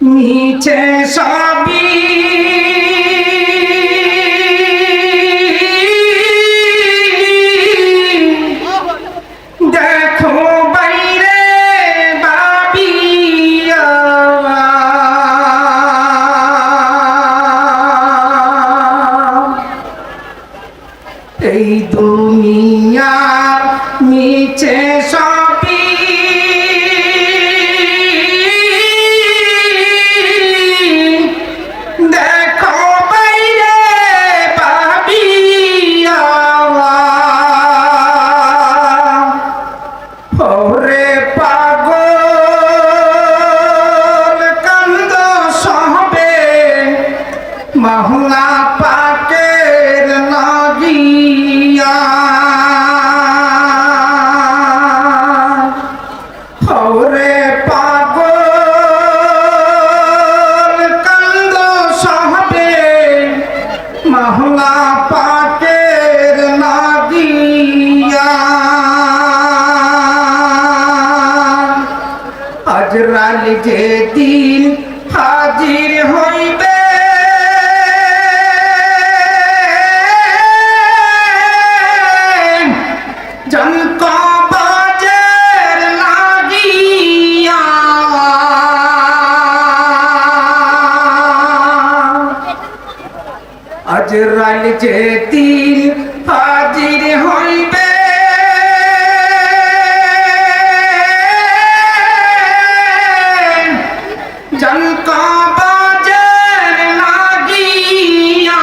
মিছে সবই। এই দুনিয়া মিছে সবই মহলা পাকের লাগিয়া ওরে পাগল কান্দ সহবে মহলা পাকের লাগিয়া আজরাল যে দিন হাজির হইবে আজরাল যে দিন হাজির হইবে। জনক বাজের লাগিয়া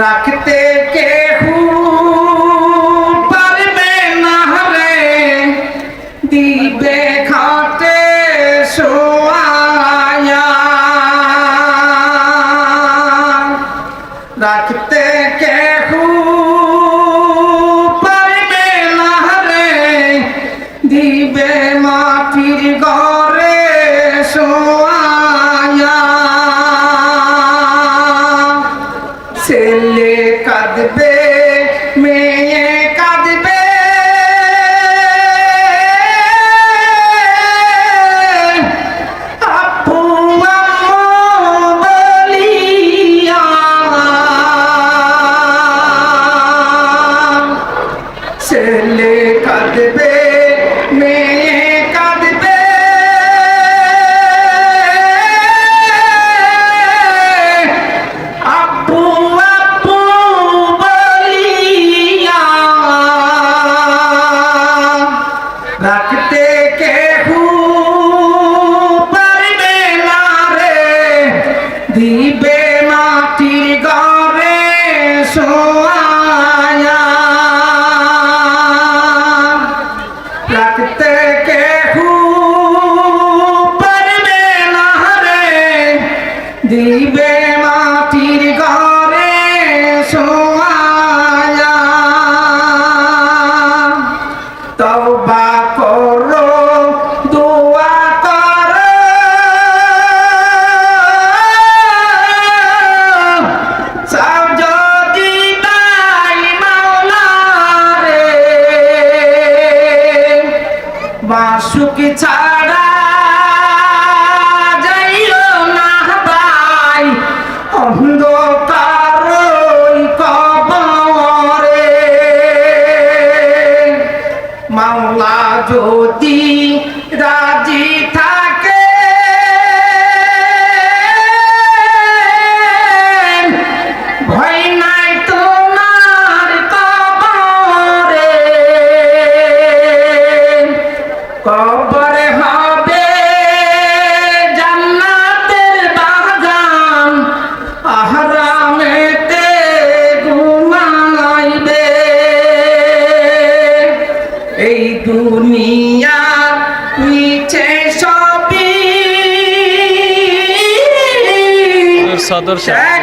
রাখতে ছেলে কাঁদবে মাটির ঘরে সোয়ায়া বাসুক ছাড়া কবরে হবে জান্নাতের বাগান। আহরামেতে ঘুমাইবে। এই দুনিয়া মিছে সবই সদর সাহেব,